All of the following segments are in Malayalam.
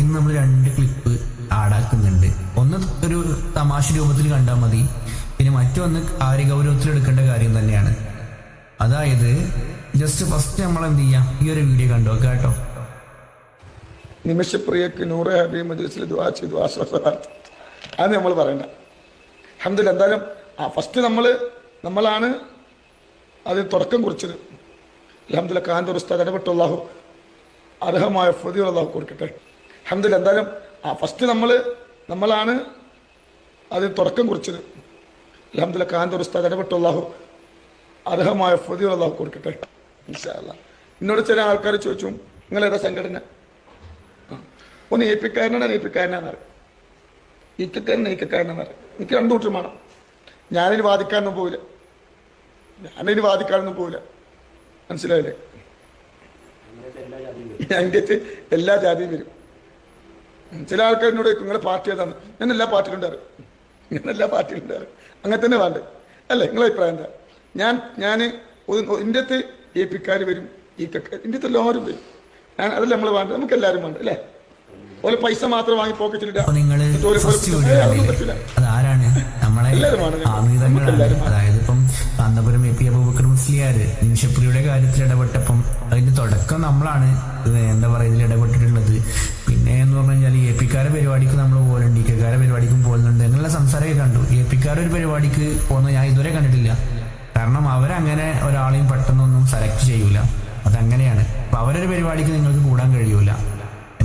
ഇന്ന് നമ്മൾ രണ്ട് ക്ലിപ്പ് ആടാക്കുന്നുണ്ട് ഒന്ന് ഒരു തമാശ രൂപത്തിൽ കണ്ടാൽ മതി. പിന്നെ മറ്റൊന്ന് കാര്യഗൗരവത്തിൽ എടുക്കേണ്ട കാര്യം തന്നെയാണ്. അതായത് ജസ്റ്റ് ഫസ്റ്റ് നമ്മൾ എന്ത് ചെയ്യാം? ഈ ഒരു വീഡിയോ കണ്ടു. കേട്ടോ? നിമിഷപ്രിയക്ക് നൂറ് ഹാബി മജീസിൽ ദുവാ അത് നമ്മൾ പറയണ്ട. അഹമ്മദില്ല എന്തായാലും ആ ഫസ്റ്റ് നമ്മൾ നമ്മളാണ് അതിന് തുടക്കം കുറിച്ചത്. അലഹമ്മദില്ല കാന്തൂർ ഉസ്താദ് ഇടപെട്ടുള്ളാഹു അർഹമായ ഫതിയുള്ളാഹു കൊടുക്കട്ടെ. അഹമ്മദില്ല എന്തായാലും ആ ഫസ്റ്റ് നമ്മൾ നമ്മളാണ് അതിന് തുടക്കം കുറിച്ചത്. അലഹമ്മദില്ല കാന്തൂർ ഉസ്താദ് ഇടപെട്ടുള്ളാഹു അർഹമായ ഫതി അള്ളാഹു കൊടുക്കട്ടെ ഇൻഷാ അല്ലാ എന്നോട് ചില ആൾക്കാർ ചോദിച്ചു നിങ്ങളേതാ സംഘടന? ഒന്ന് ഏപ്പിക്കാരനാണ് ഏപ്പിക്കാരനാണ് ഈക്കക്കാരൻ ഈക്കക്കാരനാണ് എനിക്ക് രണ്ടു കൂട്ടരും വേണം. ഞാനിനി വാദിക്കാനൊന്നും പോവില്ല. ഞാനിനി വാദിക്കാനൊന്നും പോവില്ല. മനസ്സിലായില്ലേ? എന്റെ എല്ലാ ജാതിയും വരും. ചില ആൾക്കാർ എന്നോട് പാർട്ടി ഏതാണ്? ഞാൻ എല്ലാ പാർട്ടിയിലും ഉണ്ടാറ് ഞാൻ എല്ലാ പാർട്ടിയിലും ഉണ്ടാറ് അങ്ങനെ തന്നെ വേണ്ടേ? അല്ലേ? നിങ്ങളെ അഭിപ്രായം എന്താ? ഞാൻ ഞാൻ എന്റെ അടുത്ത് എ പിക്കാർ വരും ഈ എന്റെ അടുത്ത് എല്ലാവരും വരും. ഞാൻ അതല്ല നമ്മൾ വേണ്ടത്? നമുക്ക് എല്ലാവരും വേണ്ട അല്ലേ? ഓലെ പൈസ മാത്രം വാങ്ങി. ആണ്. അതായത് ഇപ്പം കാന്തപുരം എ പി അബൂബക്കർ മുസ്ലിയാര് നിമിഷപ്രിയുടെ കാര്യത്തിൽ ഇടപെട്ടപ്പം അതിന്റെ തുടക്കം നമ്മളാണ് എന്താ പറയുക ഇതിൽ ഇടപെട്ടിട്ടുള്ളത്. പിന്നെ എന്ന് പറഞ്ഞു കഴിഞ്ഞാൽ എ പിക്കാരെ പരിപാടിക്ക് നമ്മൾ പോകുന്നുണ്ട് ഇക്കാരെ പരിപാടിക്കും പോകുന്നുണ്ട് എന്നുള്ള സംസാരമൊക്കെ കണ്ടു. എ പിക്കാരെ ഒരു പരിപാടിക്ക് പോകുന്നത് ഞാൻ ഇതുവരെ കണ്ടിട്ടില്ല. കാരണം അവരങ്ങനെ ഒരാളെയും പെട്ടെന്നൊന്നും സെലക്ട് ചെയ്യൂല. അതങ്ങനെയാണ്. അപ്പൊ അവരൊരു പരിപാടിക്ക് നിങ്ങൾക്ക് കൂടാൻ കഴിയൂല.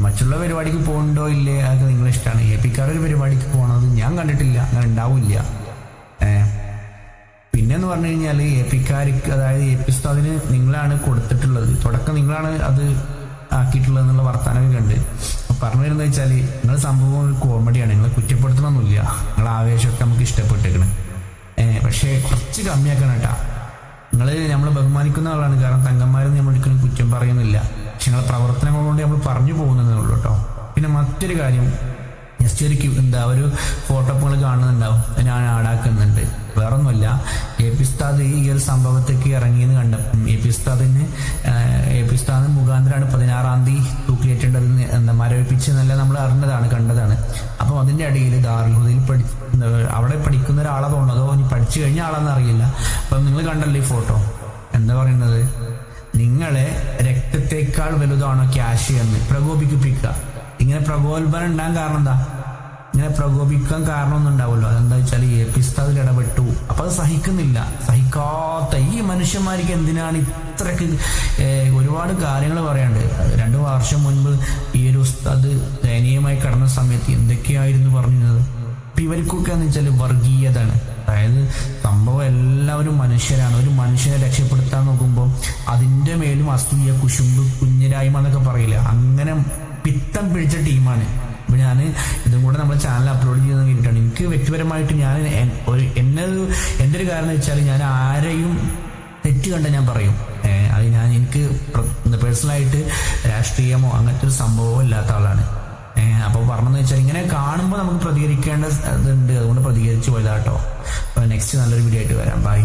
മറ്റുള്ള പരിപാടിക്ക് പോകണ്ടോ ഇല്ലേ? അതൊക്കെ നിങ്ങളെ ഇഷ്ടമാണ് എ പിക്കാർ ഒരു പരിപാടിക്ക് പോകണത് ഞാൻ കണ്ടിട്ടില്ല. അങ്ങനെ ഉണ്ടാവില്ല. പിന്നെന്ന് പറഞ്ഞു കഴിഞ്ഞാൽ എ പിക്കാർക്ക് അതായത് എ പി ഉസ്താദിന് നിങ്ങളാണ് കൊടുത്തിട്ടുള്ളത്. തുടക്കം നിങ്ങളാണ് അത് ആക്കിയിട്ടുള്ളത് എന്നുള്ള വർത്തമാനമൊക്കെ ഉണ്ട് പറഞ്ഞു വരുന്നത് വെച്ചാൽ നിങ്ങൾ സംഭവം ഒരു കോമഡിയാണ്. നിങ്ങളെ കുറ്റപ്പെടുത്തണമെന്നില്ല നിങ്ങളെ ആവേശമൊക്കെ നമുക്ക് ഇഷ്ടപ്പെട്ടേക്കണ് പക്ഷേ കുറച്ച് കമ്മിയാക്കണം കേട്ടാ. നിങ്ങൾ നമ്മൾ ബഹുമാനിക്കുന്ന ആളാണ്. കാരണം തങ്കന്മാരെന്ന് നമ്മൾ ഒരിക്കലും കുറ്റം പറയുന്നില്ല. പക്ഷെ നിങ്ങളെ പ്രവർത്തനങ്ങൾ കൊണ്ട് നമ്മൾ പറഞ്ഞു പോകുന്നതേ ഉള്ളൂ കേട്ടോ. പിന്നെ മറ്റൊരു കാര്യം ജസ്റ്റ് ഒരു എന്താ ഒരു ഫോട്ടോ നിങ്ങൾ കാണുന്നുണ്ടാവും. ഞാൻ ആടാക്കുന്നുണ്ട് വേറൊന്നുമല്ല എ പി ഉസ്താദ് ഈ ഒരു സംഭവത്തേക്ക് ഇറങ്ങിയെന്ന് കണ്ട. എ പി ഉസ്താദിന് എ പി ഉസ്താദ് മുഖാന്തരമാണ് പതിനാറാം തീയതി തൂക്കിലേറ്റേണ്ടതെന്ന് എന്താ മരവിപ്പിച്ചെന്നല്ല നമ്മൾ അറിഞ്ഞതാണ് കണ്ടതാണ്. അപ്പം അതിന്റെ ഇടയിൽ ദാർഹുദയിൽ പഠി അവിടെ പഠിക്കുന്ന ഒരാളെ തോന്നുന്നതോ ഇനി പഠിച്ചു കഴിഞ്ഞ ആളാന്ന് അറിയില്ല. അപ്പം നിങ്ങൾ കണ്ടല്ലോ ഈ ഫോട്ടോ എന്താ പറയുന്നത്? നിങ്ങളെ രക്തത്തെക്കാൾ വലുതാണോ ക്യാഷ് എന്ന് പ്രകോപിപ്പിക്കുക. ഇങ്ങനെ പ്രകോപനം ഉണ്ടാകാൻ കാരണം എന്താ? ഇങ്ങനെ പ്രകോപിക്കാൻ കാരണമൊന്നും ഉണ്ടാവുമല്ലോ അതെന്താ വെച്ചാൽ ഈ പി ഉസ്താദിൽ ഇടപെട്ടു. അപ്പൊ അത് സഹിക്കുന്നില്ല. സഹിക്കാത്ത ഈ മനുഷ്യന്മാർക്ക് എന്തിനാണ് ഇത്രക്ക് ഒരുപാട് കാര്യങ്ങൾ പറയാണ്ട് രണ്ട് വർഷം മുൻപ് ഈ ഒരു ഉസ്താദ് ദയനീയമായി കടന്ന സമയത്ത് എന്തൊക്കെയായിരുന്നു പറഞ്ഞത് ഇപ്പൊ ഇവർക്കൊക്കെ എന്ന് വെച്ചാൽ വർഗീയതാണ്. അതായത് സംഭവം എല്ലാവരും മനുഷ്യരാണ്. ഒരു മനുഷ്യനെ രക്ഷപ്പെടുത്താൻ നോക്കുമ്പോൾ അതിന്റെ മേലും അസൂയ കുശുമ്പ് കുഞ്ഞിരായ്മ എന്നൊക്കെ പറയില്ല? അങ്ങനെ പിത്തം പിടിച്ച ടീമാണ്. അപ്പൊ ഞാൻ ഇതും കൂടെ നമ്മുടെ ചാനൽ അപ്ലോഡ് ചെയ്യുന്ന കേട്ടിട്ടാണ് എനിക്ക് വ്യക്തിപരമായിട്ട് ഞാൻ എന്നെ ഒരു എന്റെ ഒരു കാരണം വെച്ചാൽ ഞാൻ ആരെയും തെറ്റ് കണ്ട ഞാൻ പറയും. അത് ഞാൻ എനിക്ക് പേഴ്സണലായിട്ട് രാഷ്ട്രീയമോ അങ്ങനത്തെ ഒരു സംഭവമോ ഇല്ലാത്ത ആളാണ്. അപ്പൊ അപ്പോൾ പറഞ്ഞെന്ന് വെച്ചാൽ ഇങ്ങനെ കാണുമ്പോൾ നമുക്ക് പ്രതികരിക്കേണ്ട ഇതുണ്ട്. അതുകൊണ്ട് പ്രതികരിച്ചു പോയതാട്ടോ. അപ്പോൾ നെക്സ്റ്റ് നല്ലൊരു വീഡിയോ ആയിട്ട് വരാം. ബൈ